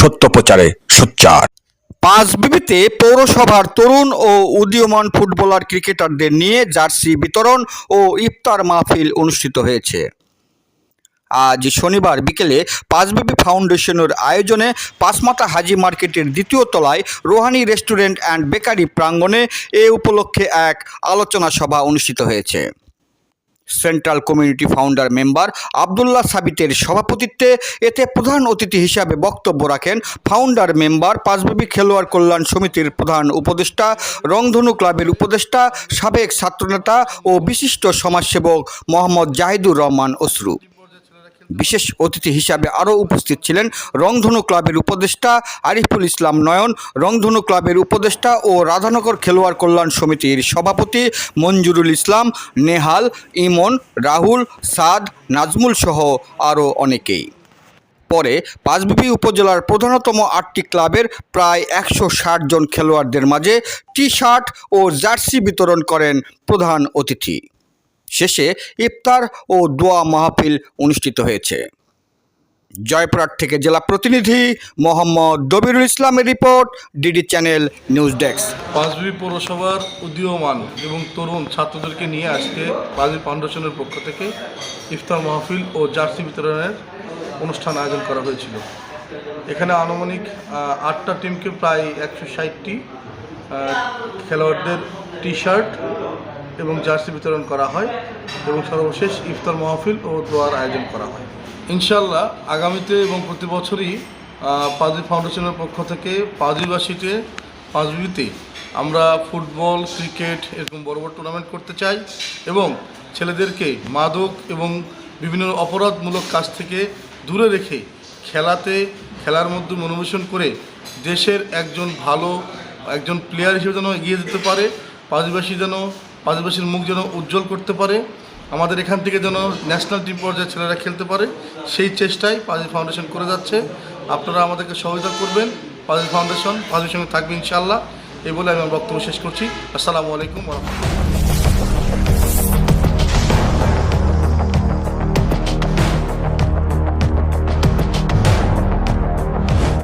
সত্য প্রচারে সোচ্চার। পাঁচ বিবিতে পৌরসভার তরুণ ও উদীয়মান ফুটবলার ক্রিকেটারদের নিয়ে জার্সি বিতরণ ও ইফতার মাহফিল অনুষ্ঠিত হয়েছে। আজ শনিবার বিকেলে পাঁচবিবি ফাউন্ডেশনের আয়োজনে পাঁচমাথা হাজি মার্কেটের দ্বিতীয় তলায় রোহানি রেস্টুরেন্ট অ্যান্ড বেকারি প্রাঙ্গণে এ উপলক্ষে এক আলোচনা সভা অনুষ্ঠিত হয়েছে। Central community founder member Abdullah সাবিতের সভাপতিত্বে এতে প্রধান অতিথি হিসাবে বক্তব্য রাখেন ফাউন্ডার মেম্বার, পাঁচবিবি খেলোয়াড় কল্যাণ সমিতির প্রধান উপদেষ্টা, রংধনু ক্লাবের উপদেষ্টা, সাবেক ছাত্রনেতা ও বিশিষ্ট সমাজসেবক মোহাম্মদ জাহিদুর রহমান অসরু বিশেষ অতিথি হিসাবে আরও উপস্থিত ছিলেন রংধনু ক্লাবের উপদেষ্টা আরিফুল ইসলাম নয়ন, রংধনু ক্লাবের উপদেষ্টা ও রাধানগর খেলোয়াড় কল্যাণ সমিতির সভাপতি মঞ্জুরুল ইসলাম, নেহাল, ইমন, রাহুল, সাদ, নাজমুল সহ আরও অনেকেই। পরে পাঁচবিবি উপজেলার প্রধানতম আটটি ক্লাবের প্রায় একশো ষাট জন খেলোয়াড়দের মাঝে টি শার্ট ও জার্সি বিতরণ করেন প্রধান অতিথি। শেষে ইফতার ও দোয়া মাহফিল অনুষ্ঠিত হয়েছে। জয়পুরহাট থেকে জেলা প্রতিনিধি মোহাম্মদ দবিরুল ইসলামের report, DD channel news desk. Panchbibi পৌরসভার উদীয়মান এবং তরুণ ছাত্রদেরকে নিয়ে আজকে পাঁচবি ফাউন্ডেশনের পক্ষ থেকে ইফতার মাহফিল ও জার্সি বিতরণের অনুষ্ঠান আয়োজন করা হয়েছিল। এখানে আনুমানিক আটটা টিমকে প্রায় একশো ষাটটি খেলোয়াড়দের টি শার্ট এবং জার্সি বিতরণ করা হয় এবং সর্বশেষ ইফতার মাহফিল ও দোয়ার আয়োজন করা হয়। ইনশাল্লাহ আগামীতে এবং প্রতি বছরই পাঁচবি ফাউন্ডেশনের পক্ষ থেকে পাঁচবিবাসীতে পাঁচবিতে আমরা ফুটবল, ক্রিকেট এরকম বড় বড় টুর্নামেন্ট করতে চাই এবং ছেলেদেরকে মাদক এবং বিভিন্ন অপরাধমূলক কাজ থেকে দূরে রেখে খেলাতে, খেলার মধ্যে মনোবেশন করে দেশের একজন ভালো, একজন প্লেয়ার হিসেবে যেন এগিয়ে যেতে পারে পাঁচবাসী যেন পাঁচবাসীর মুখ যেন উজ্জ্বল করতে পারে, আমাদের এখান থেকে যেন ন্যাশনাল টিম পর্যায়ে ছেলেরা খেলতে পারে, সেই চেষ্টাই পাজি ফাউন্ডেশন করে যাচ্ছে। আপনারা আমাদেরকে সহযোগিতা করবেন পাজি ফাউন্ডেশন পাজির সঙ্গে থাকবে ইনশাআল্লাহ। এই বলে আমি আমার বক্তব্য শেষ করছি। আসসালামু আলাইকুম রহমতুল্লাহ।